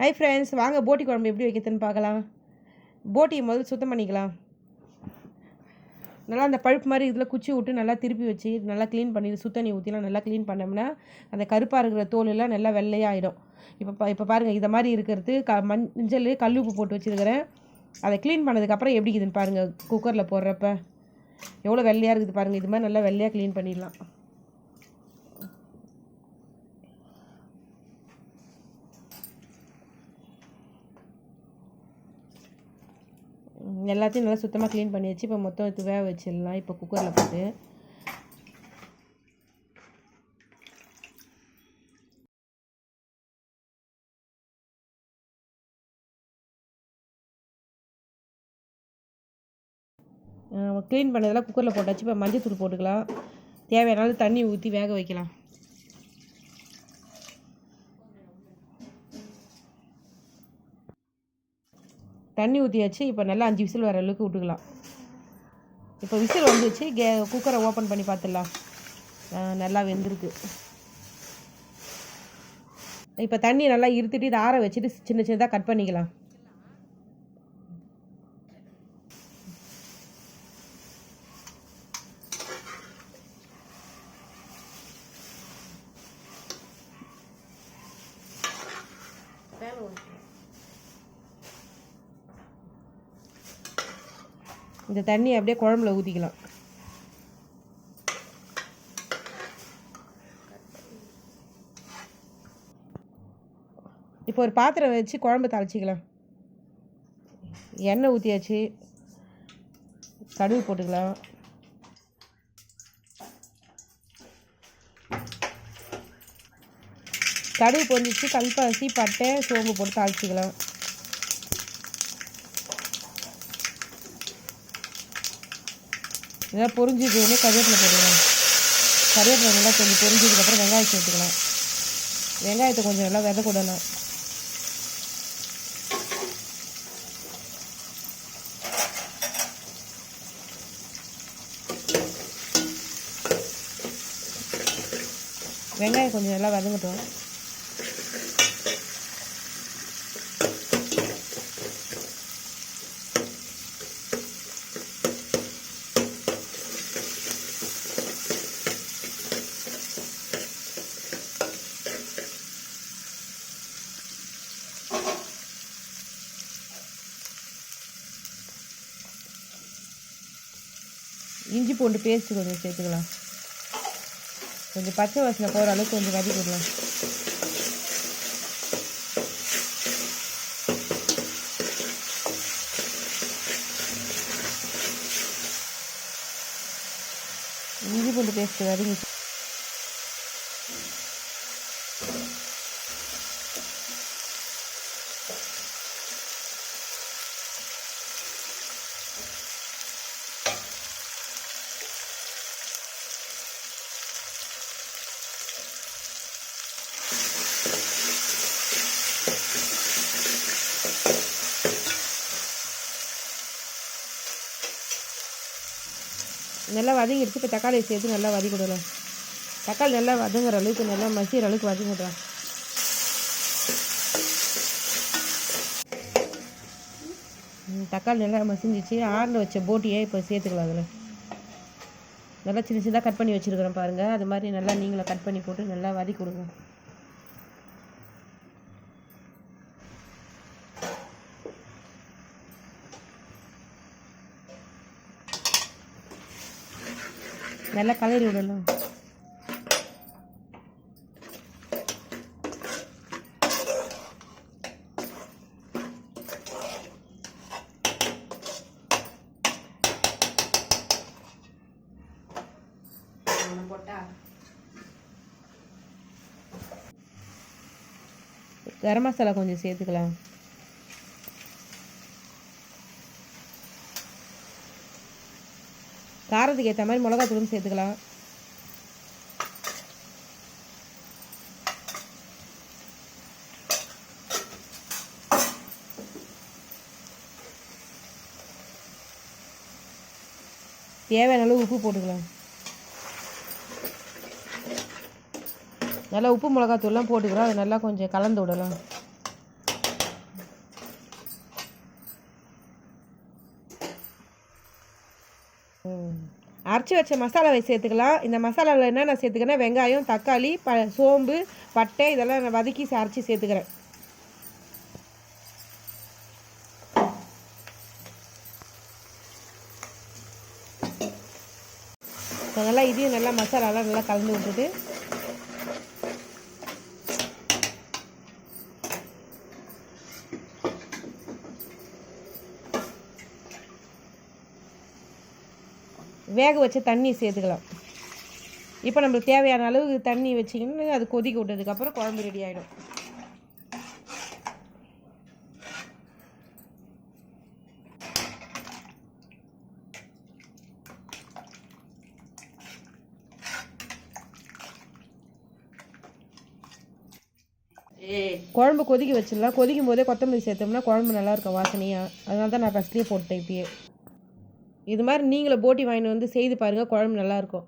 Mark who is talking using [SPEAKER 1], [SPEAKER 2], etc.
[SPEAKER 1] Hi friends வாங்க போட்டி குழம்பு எப்படி வைக்கிறதுன்னு பார்க்கலாம். போட்டியை முதல்ல சுத்தம் பண்ணிக்கலாம். நல்லா அந்த பழுப்பு மாதிரி இதில் குச்சி விட்டு நல்லா திருப்பி வச்சு நல்லா க்ளீன் பண்ணி சுத்தண்ணி ஊற்றிலாம் நல்லா க்ளீன் பண்ணோம்னா அந்த கருப்பாக இருக்கிற தோல் எல்லாம் நல்லா வெள்ளையாகிடும் இப்போ பா இப்போ பாருங்கள் இதை மாதிரி இருக்கிறது க மஞ்சள் கல் உப்பு போட்டு வச்சுருக்கிறேன். அதை க்ளீன் பண்ணதுக்கப்புறம் எப்படி இருக்குதுன்னு பாருங்கள் குக்கரில் போடுறப்ப. எவ்வளோ வெள்ளையாக இருக்குது பாருங்கள் இது மாதிரி நல்லா வெள்ளையாக க்ளீன் பண்ணிடலாம். எல்லாத்தையும் நல்லா சுத்தமாக க்ளீன் பண்ணி வச்சு இப்போ மொத்தம் எடுத்து வேக வச்சிடலாம். இப்போ குக்கரில் போட்டு. க்ளீன் பண்ணதெல்லாம் குக்கரில் போட்டாச்சு. இப்போ மஞ்சள் தூள் போட்டுக்கலாம். தேவையான தண்ணி ஊற்றி வேக வைக்கலாம். தண்ணி ஊற்றியாச்சு இப்போ நல்லா அஞ்சு விசில் வர அளவுக்கு விட்டுக்கலாம். இப்போ விசில் வந்துச்சு கே குக்கரை ஓப்பன் பண்ணி பார்த்துடலாம் நல்லா வெந்திருக்கு. இப்போ தண்ணி நல்லா இருத்துட்டு இதை ஆற வச்சுட்டு சின்ன சின்னதாக கட் பண்ணிக்கலாம். இந்த தண்ணியை அப்படியே குழம்புல ஊற்றிக்கலாம் இப்போ ஒரு பாத்திரம் வச்சு குழம்பு தாளிச்சிக்கலாம். எண்ணெய் ஊற்றியாச்சு கடுகு போட்டுக்கலாம். கடுகு பொரிஞ்சிச்சு கல்பாசி பட்டை சோம்பு போட்டு தாளிச்சிக்கலாம். இதெல்லாம் பொரிஞ்சதுன்னு கருவேப்பிலை போட்டுக்கலாம். கருவேப்பிலை நல்லா கொஞ்சம் பொரிஞ்சதுக்கப்புறம் வெங்காயம் சேர்த்துக்கலாம். வெங்காயத்தை கொஞ்சம் நல்லா விதை வெங்காயம் கொஞ்சம் நல்லா வதங்கட்டும் இஞ்சி பூண்டு பேஸ்ட்டு கொஞ்சம் சேர்த்துக்கலாம். கொஞ்சம் பச்சை வாசனை போகிற அளவுக்கு கொஞ்சம் வதக்கி விடலாம். இஞ்சி பூண்டு பேஸ்ட்டு வதங்கி நல்லா வதங்கிடுச்சு இப்போ தக்காளியை சேர்த்து நல்லா வதக்கி விடலாம் தக்காளி நல்லா வதங்குற அளவுக்கு நல்லா மசிகிற அளவுக்கு வதக்கி விடலாம் ம், தக்காளி நல்லா மசிஞ்சிச்சு. ஆறில் வச்ச போட்டியை இப்போ சேர்த்துக்கலாம் அதில். நல்லா சின்ன சின்னதாக கட் பண்ணி வச்சுருக்குறேன் பாருங்கள் அது மாதிரி நல்லா நீங்களே கட் பண்ணி போட்டு நல்லா வதக்கி கொடுங்க. நல்லா கலரி விடலாம் கரம் மசாலா கொஞ்சம் சேர்த்துக்கலாம். காரத்துக்கு ஏற்ற மாதிரி மிளகாத்தூளும் சேர்த்துக்கலாம். தேவையான அளவு உப்பு போட்டுக்கலாம். நல்லா உப்பு மிளகாத்தூள்லாம் போட்டுக்கிறோம் அதை நல்லா கொஞ்சம் கலந்து விடலாம். அரைச்சி வச்ச மசாலாவை சேர்த்துக்கலாம். இந்த மசாலாவில் என்னென்ன சேர்த்துக்கிறேன்னா வெங்காயம் தக்காளி ப சோம்பு பட்டை இதெல்லாம் நான் வதக்கி அரைச்சி சேர்த்துக்கிறேன். நல்லா இதையும் நல்லா மசாலாலாம் நல்லா கலந்து விட்டுட்டு வேக வச்ச தண்ணி சேர்த்துக்கலாம். இப்போ நம்மளுக்கு தேவையான அளவு தண்ணி வச்சிங்கன்னு அது கொதிக்க விட்டதுக்கப்புறம் குழம்பு ரெடி ஆகிடும் குழம்பு கொதிக்க வச்சிடலாம். கொதிக்கும் போதே கொத்தமல்லி சேர்த்தோம்னா குழம்பு நல்லா இருக்கும் வாசனையாக அதனால தான் நான் ஃபஸ்ட்லேயே போட்டேன் இப்பயே. இது மாதிரி நீங்களும் போட்டி வாங்கிட்டு வந்து செய்து பாருங்கள் குழம்பு நல்லாயிருக்கும்